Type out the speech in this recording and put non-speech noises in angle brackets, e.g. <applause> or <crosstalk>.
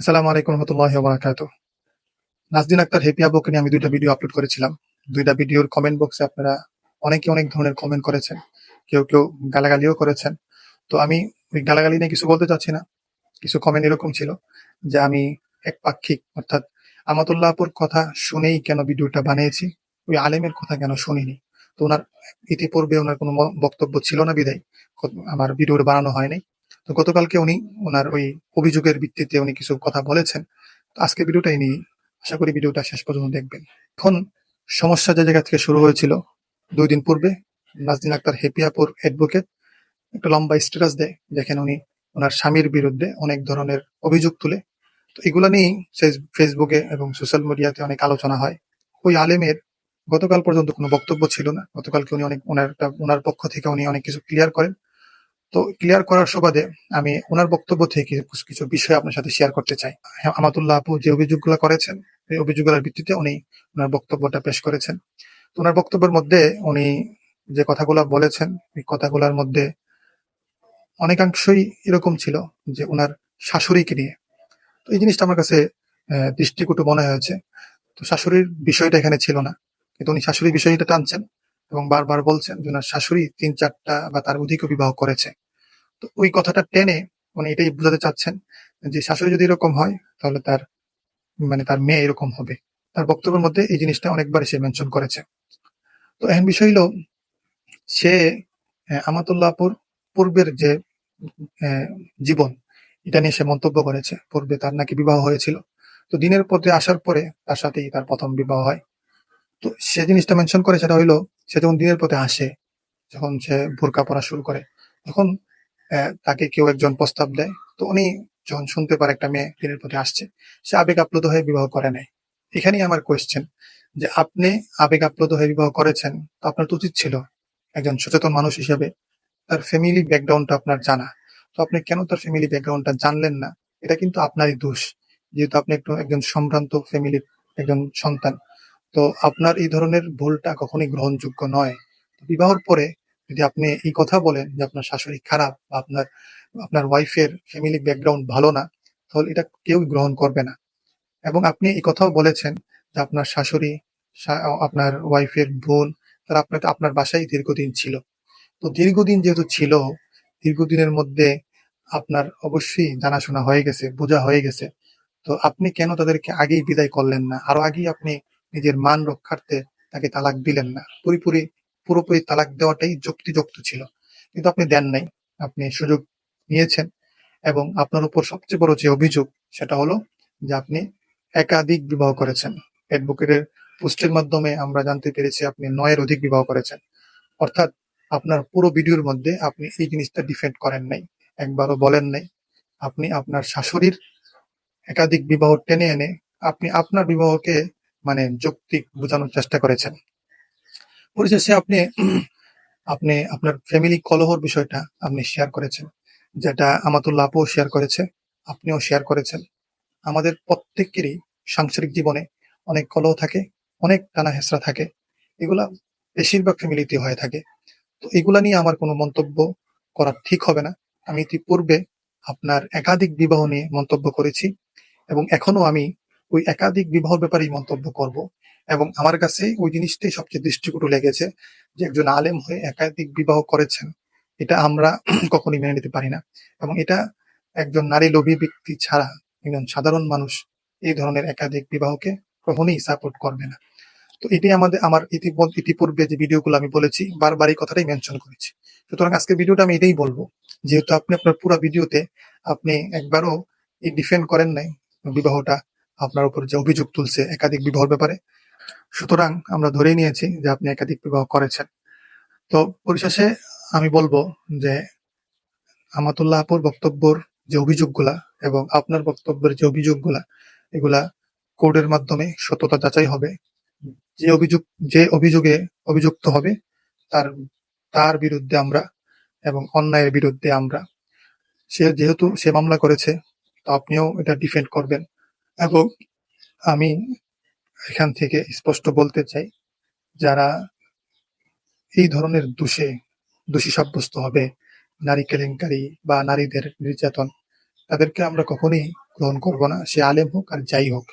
আসসালামু আলাইকুম রহমতুল্লাহ বারাকাত নাজদিন আক্তার, হেপি আবুকে নিয়ে আমি দুইটা ভিডিও আপলোড করেছিলাম। দুইটা ভিডিওর কমেন্ট বক্সে আপনারা অনেকে অনেক ধরনের কমেন্ট করেছেন। কেউ কেউ গালাগালিও করেছেন। তো আমি ওই গালাগালি নিয়ে কিছু বলতে চাচ্ছি না। কিছু কমেন্ট এরকম ছিল যে আমি এক পাক্ষিক, অর্থাৎ আমাতুল্লাহপুর কথা শুনেই কেন ভিডিওটা বানিয়েছি? ওই আলেমের কথা কেন শুনিনি? তো ওনার ইতিপূর্বে ওনার কোনো বক্তব্য ছিল না বিদায়। আমার ভিডিওটা বানানো হয়নি। তো গতকালকে উনি ওনার ওই অভিযোগের ভিত্তিতে উনি কিছু কথা বলেছেন। তো আজকে ভিডিওটাই নিয়ে আশা করি ভিডিওটা শেষ পর্যন্ত দেখবেন। এখন সমস্যা যে জায়গা থেকে শুরু হয়েছিল, দুই দিন পূর্বে নাজদিন আক্তার হেপিয়াপুর অ্যাডভোকেট একটা লম্বা স্ট্যাটাস দেয় যেখানে উনি ওনার স্বামীর বিরুদ্ধে অনেক ধরনের অভিযোগ তুলে। তো এগুলো নিয়েই ফেস- ফেসবুকে এবং সোশ্যাল মিডিয়াতে অনেক আলোচনা হয়। ওই আলেমের গতকাল পর্যন্ত কোনো বক্তব্য ছিল না। গতকালকে উনি অনেক ওনার ওনার পক্ষ থেকে উনি অনেক কিছু ক্লিয়ার করেন। তো ক্লিয়ার করার সুবাদে আমি ওনার বক্তব্য থেকে কিছু বিষয় আপনার সাথে শেয়ার করতে চাই। হ্যাঁ, আমাতুল্লাহ আপু যে অভিযোগগুলো করেছেন এই অভিযোগগুলোর ভিত্তিতে উনি ওনার বক্তব্যটা পেশ করেছেন। তো ওনার বক্তব্যের মধ্যে উনি যে কথাগুলো বলেছেন এই কথাগুলোর মধ্যে অনেকাংশই এরকম ছিল যে ওনার শাশুড়িকে নিয়ে। তো এই জিনিসটা আমার কাছে দৃষ্টিকটু মনে হয়েছে। তো শাশুড়ির বিষয়টা এখানে ছিল না কিন্তু উনি শাশুড়ির বিষয়টা টানছেন। এবং বারবার বলছেন যে ওনার শাশুড়ি তিন, চারটা বা তার অধিকও বিবাহ করেছে। তো ওই কথাটা টেনে উনি এটাই বোঝাতে চাচ্ছেন যে শাশুড়ি যদি এরকম হয়, তাহলে তার মানে তার মেয়ে এরকম হবে। তার বক্তব্যের মধ্যে এই জিনিসটা অনেকবার সে মেনশন করেছে। তো এখন বিষয় হলো, সে আমাতুল্লাহপুর পূর্বের যে জীবন, এটা নিয়ে সে মন্তব্য করেছে। পূর্বে তার নাকি বিবাহ হয়েছিল। তো দিনের পথে আসার পরে তার সাথেই তার প্রথম বিবাহ হয়। তো সে জিনিসটা মেনশন করে, সেটা হইল, সে যখন দিনের পথে আসে, যখন সে বোরকা পরা শুরু করে, তখন তাকে কেউ একজন প্রস্তাব দেয়। তো উনি যখন শুনতে পারে একটা মেয়ে দিনের পথে আসছে, সে আবেগ আপ্লুত হয়ে বিবাহ করে নাই এখানেই আমার কোয়েশ্চেন যে আপনি আবেগ আপ্লুত হয়ে বিবাহ করেছেন, তো আপনার উচিত ছিল একজন সচেতন মানুষ হিসেবে তার ফ্যামিলি ব্যাকগ্রাউন্ডটা আপনার জানা। তো আপনি কেন তার ফ্যামিলি ব্যাকগ্রাউন্ডটা জানলেন না? এটা কিন্তু আপনারই দোষ। যেহেতু আপনি একটু একজন সম্ভ্রান্ত ফ্যামিলির একজন সন্তান তো আপনার এই ধরনের ভুলটা কখনোই গ্রহণযোগ্য নয়। বিবাহর পরে যদি আপনি এই কথা বলেন যে আপনার শাশুড়ি খারাপ বা আপনার আপনার ওয়াইফের ফ্যামিলি ব্যাকগ্রাউন্ড ভালো না, তাহলে এটা কেউ গ্রহণ করবে না। এবং আপনি এই কথাও বলেছেন যে আপনার শাশুড়ি আপনার ওয়াইফের বোন, তারা আপনার আপনার বাসায় দীর্ঘদিন ছিল। তো দীর্ঘদিন যেহেতু ছিল, দীর্ঘদিনের মধ্যে আপনার অবশ্যই জানাশোনা হয়ে গেছে, বোঝা হয়ে গেছে। তো আপনি কেন তাদেরকে আগেই বিদায় করলেন না? আরও আগেই আপনি নিজের মান রক্ষার্থে তাকে তালাক দিলেন না। পুরোপুরি পুরোপুরি তালাক দেওয়াটাই যুক্তিযুক্ত ছিল। কিন্তু আপনি দেন নাই। আপনি সুযোগ নিয়েছেন এবং আপনার উপর সবচেয়ে বড় যে অভিযোগ, সেটা হলো যে আপনি একাধিক বিবাহ করেছেন। অ্যাডভোকেটের পোস্টের মাধ্যমে আমরা জানতে পেরেছি আপনি নয়ের অধিক বিবাহ করেছেন। অর্থাৎ আপনার পুরো ভিডিওর মধ্যে আপনি এই জিনিসটা ডিফেন্ড করেন নাই। একবারও বলেন নাই, আপনি আপনার শাশুড়ির একাধিক বিবাহ টেনে এনে আপনি আপনার বিবাহকে মানে যৌক্তিক বোঝানোর চেষ্টা করেছেন। পরিশেষে আপনি আপনি আপনার ফ্যামিলি কলহর বিষয়টা আপনি শেয়ার করেছেন। যেটা আমাতুল্লাহ আপুও শেয়ার করেছে, আপনিও শেয়ার করেছেন। আমাদের প্রত্যেকেরই সাংসারিক জীবনে অনেক কলহ থাকে, অনেক টানা হেসরা থাকে। এগুলা বেশিরভাগ ফ্যামিলিতে হয়ে থাকে। তো এগুলা নিয়ে আমার কোনো মন্তব্য করা ঠিক হবে না। আমি ইতিপূর্বে আপনার একাধিক বিবাহ নিয়ে মন্তব্য করেছি এবং এখনও আমি ওই একাধিক বিবাহ ব্যাপারেই মন্তব্য করব এবং আমার কাছে ওই জিনিসটাই সবচেয়ে দৃষ্টিকটু লেগেছে যে একজন আলেম হয়ে একাধিক বিবাহ করেছেন, এটা আমরা <clears throat> কখনোই মেনে নিতে পারি না। এবং এটা একজন নারী লোভী ব্যক্তি ছাড়া একজন সাধারণ মানুষ এই ধরনের একাধিক বিবাহকে কখনোই সাপোর্ট করবে না। তো এটাই আমাদের, আমার ইতিপূর্বে যে ভিডিওগুলো আমি বলেছি বারবার এই কথাটাই মেনশন করেছি। সুতরাং আজকের ভিডিওটা আমি এটাই বলব, যেহেতু আপনি আপনার পুরো ভিডিওতে আপনি একবারও ডিফেন্ড করেন নাই বিবাহটা আপনার উপর যে অভিযোগ তুলছে একাধিক বিবাহর ব্যাপারে। সুতরাং আমরা ধরেই নিয়েছি যে আপনি একাধিক বিবাহ করেছেন। তো পরিশেষে আমি বলব যে আমাতুল্লাহ আপুর বক্তব্যর যে অভিযোগগুলা এবং আপনার বক্তব্যের যে অভিযোগগুলা, এগুলা কোর্টের মাধ্যমে সত্যতা যাচাই হবে। যে অভিযোগ, যে অভিযোগে অভিযুক্ত হবে, তার তার বিরুদ্ধে আমরা এবং অন্যায়ের বিরুদ্ধে আমরা। সে যেহেতু সে মামলা করেছে, তো আপনিও এটা ডিফেন্ড করবেন। এবং আমি এখান থেকে স্পষ্ট বলতে চাই, যারা এই ধরনের দোষে, দোষী সাব্যস্ত হবে, নারী কেলেঙ্কারি বা নারীদের নির্যাতন, তাদেরকে আমরা কখনোই গ্রহণ করব না। সে আলেম হোক আর যাই হোক।